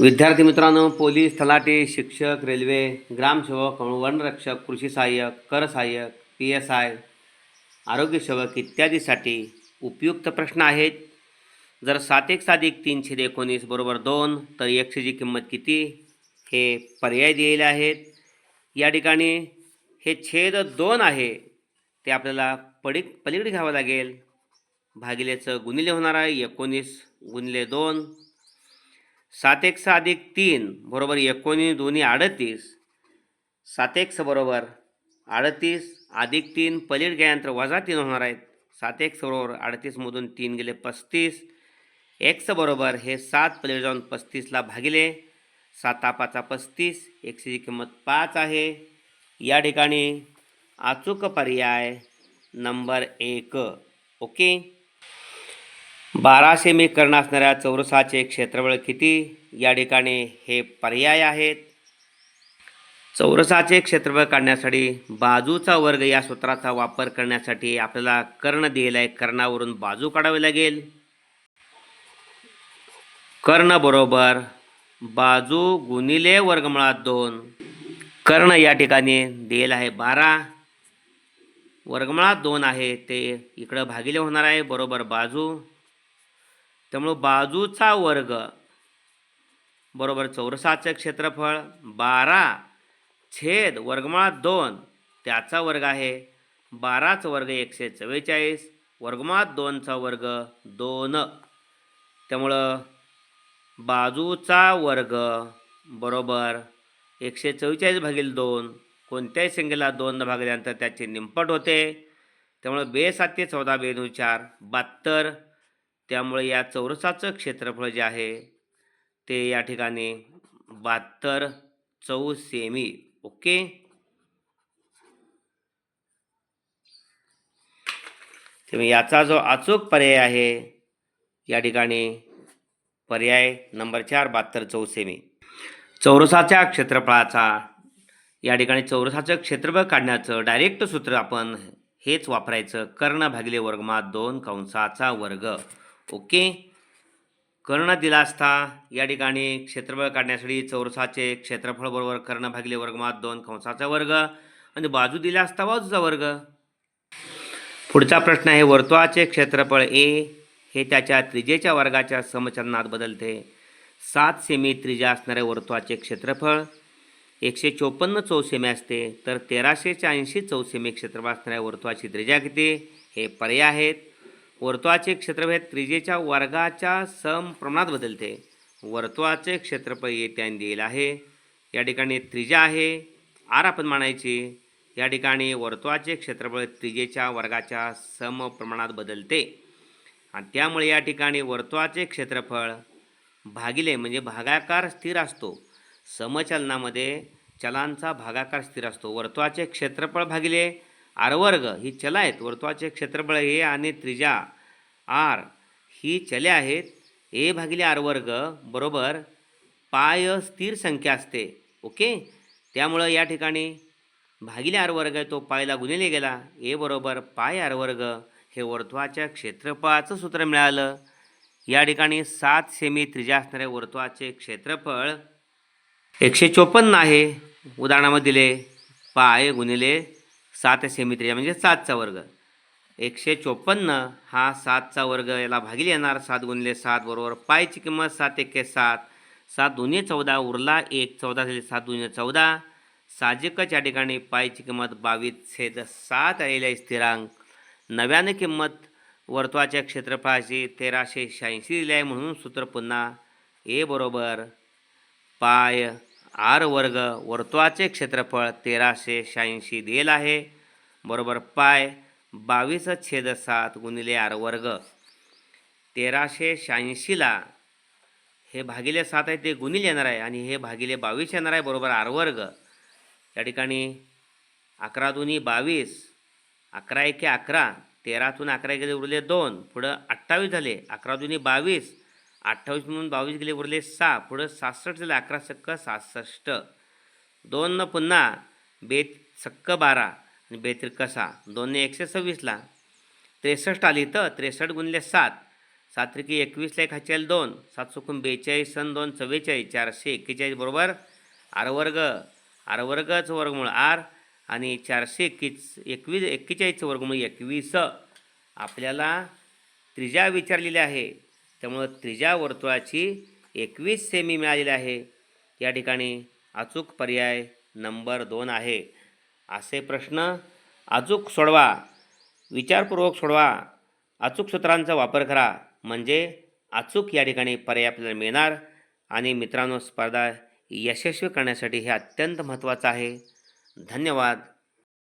विद्यार्थी मित्रांनो पोलीस तलाटे शिक्षक रेल्वे ग्रामसेवक वनरक्षक कृषी सहाय्यक कर सहाय्यक पी एस आय आरोग्यसेवक इत्यादीसाठी उपयुक्त प्रश्न आहेत. जर सात एक सात एक तीनशे एकोणीस बरोबर दोन तर एकशेची किंमत किती? हे पर्याय दिलेले आहेत. या ठिकाणी हे छेद दोन आहे ते आपल्याला पडी पलीकडे घ्यावं लागेल. भागिलेचं गुणिले होणार आहे एकोणीस गुणिले दोन. सात एक सहा अधिक तीन बरोबर एकोणीस दोन्ही अडतीस. सात एक बरोबर अडतीस. अधिक तीन पलीड गेल्यानंतर वजा तीन होणार आहेत. सात एक बरोबर अडतीसमधून तीन गेले पस्तीस. एक्स बरोबर हे सात पलीड जाऊन पस्तीसला भागिले. साता पाचा पस्तीस. एकशेची किंमत पाच आहे. या ठिकाणी अचूक पर्याय नंबर एक. ओके? बाराशे मी कर्ण असणाऱ्या चौरसाचे क्षेत्रफळ किती? या ठिकाणी हे पर्याय आहेत. चौरसाचे क्षेत्रफळ काढण्यासाठी बाजूचा वर्ग या सूत्राचा वापर करण्यासाठी आपल्याला कर्ण दिलेला आहे. कर्णावरून बाजू काढावी लागेल. कर्ण बरोबर बाजू गुणिले वर्गमुळात दोन. कर्ण या ठिकाणी दिलेला आहे बारा. वर्गमुळात दोन आहे ते इकडं भागिले होणार आहे. बरोबर बाजू. त्यामुळं बाजूचा वर्ग बरोबर चौरसाचं क्षेत्रफळ बारा छेद वर्गमुळात दोन त्याचा वर्ग आहे बाराच वर्ग एकशे चव्वेचाळीस वर्गमात दोनचा वर्ग दोन. त्यामुळं बाजूचा वर्ग बरोबर एकशे चव्वेचाळीस भागील दोन कोणत्याही संख्येला दोन भागल्यानंतर त्याचे निंपट होते. त्यामुळं बे सातशे चौदा बेनू चार बहात्तर त्यामुळे या चौरसाचं क्षेत्रफळ जे आहे ते या ठिकाणी बहात्तर चौ सेमी ओके? त्यामुळे याचा जो अचूक पर्याय आहे या ठिकाणी पर्याय नंबर चार बहात्तर चौ सेमी. चौरसाच्या क्षेत्रफळाचा या ठिकाणी चौरसाचं क्षेत्रफळ काढण्याचं डायरेक्ट सूत्र आपण हेच वापरायचं. कर्ण भागिले वर्गमात दोन कंसाचा वर्ग. ओके. कर्ण दिला असता या ठिकाणी क्षेत्रफळ काढण्यासाठी चौरसाचे क्षेत्रफळ बरोबर कर्ण भागिले वर्गमात दोन कंसाचा वर्ग आणि बाजू दिला असता बाजूचा वर्ग. पुढचा प्रश्न आहे वर्तुळाचे क्षेत्रफळ ए हे त्याच्या त्रिजेच्या वर्गाच्या समचलनात बदलते. सात सेमी त्रिजा असणाऱ्या वर्तुळाचे क्षेत्रफळ एकशे चोपन्न चौसेमी असते तर तेराशे ऐंशी चौसेमी क्षेत्रफळ असणाऱ्या वर्तुळाची त्रिजा किती? हे पर्याय आहेत. वर्तुळाचे क्षेत्रफळ त्रिजेच्या वर्गाच्या समप्रमाणात बदलते. वर्तुळाचे क्षेत्रफळ येत्यान दिलेलं आहे. या ठिकाणी त्रिजा आहे. आर आपण मानायची. या ठिकाणी वर्तुळाचे क्षेत्रफळ त्रिजेच्या वर्गाच्या समप्रमाणात बदलते. आणि त्यामुळे या ठिकाणी वर्तुळाचे क्षेत्रफळ भागिले म्हणजे भागाकार स्थिर असतो. समचलनामध्ये चलांचा भागाकार स्थिर असतो. वर्तुळाचे क्षेत्रफळ भागिले आरवर्ग ही चल आहेत. वर्तुळाचे क्षेत्रफळ हे आणि त्रिजा आर ही चले आहेत. ए भागिले आर वर्ग बरोबर पाय स्थिर संख्या असते. ओके? त्यामुळं या ठिकाणी भागिले आर वर्ग आहे तो पायला गुणिले गेला. ए बरोबर पाय आर वर्ग हे वर्तुळाच्या क्षेत्रफळाचं सूत्र मिळालं. या ठिकाणी सात सेमी त्रिजा असणाऱ्या वर्तुळाचे क्षेत्रफळ एकशे चोपन्न आहे. उदाहरणामध्ये दिले पाय गुणिले सात सेमी म्हणजे सातचा वर्ग. एकशे चोपन्न हा सातचा वर्ग याला भागिले येणार. सात गुणले सात बरोबर पायची किंमत सात एके सात. सात दोन्ही चौदा उरला एक चौदा झाले सात दोन्ही चौदा. साजिकच्या या ठिकाणी पायची किंमत बावीस छेद सात आलेली आहे स्थिरांक. नव्यानं किंमत वर्तुळाच्या क्षेत्रफळाची तेराशे शहाऐंशी दिली आहे म्हणून सूत्र पुन्हा ए बरोबर पाय आर वर्ग वर्तुळाचे क्षेत्रफळ तेराशे शहाऐंशी देल आहे. बरोबर पाय बावीस छेद सात गुणिले आर वर्ग. तेराशे शहाऐंशीला हे भागिले सात आहे ते गुणिले येणार आहे आणि हे भागिले बावीस येणार आहे बरोबर आर वर्ग. या ठिकाणी अकरा दोन्ही बावीस अकरा एके अकरा तेरातून अकरा गेले उरले दोन पुढं अठ्ठावीस झाले अकरा दोन्ही बावीस अठ्ठावीस म्हणून बावीस गेले उरले सहा. पुढं सहासष्ट झाले अकरा सक्क सहासष्ट दोन पुन्हा बे सक्क बारा आणि बेत्रिक सहा. दोनने एकशे सव्वीसला. त्रेसष्ट आली तर त्रेसष्ट गुणले सात. सात्रिकी एकवीसला एक हाचेल दोन. सात चुकून बेचाळीस सण दोन चव्वेचाळीस चारशे एक्केचाळीस बरोबर. आर वर्ग आर वर्गमूळ आर आणि चारशे एक्कीस एकवीस एक्केचाळीसचं वर्गमूळ एकवीस. आपल्याला त्रिजा विचारलेली आहे. त्यामुळं त्रिज्या वर्तुळाची एकवीस सेमी मिळालेली आहे. या ठिकाणी अचूक पर्याय नंबर दोन आहे. असे प्रश्न अचूक सोडवा विचारपूर्वक सोडवा अचूक सूत्रांचा वापर करा. म्हणजे अचूक या ठिकाणी पर्याय आपल्याला मिळणार आणि मित्रांनो स्पर्धा यशस्वी करण्यासाठी हे अत्यंत महत्त्वाचं आहे. धन्यवाद.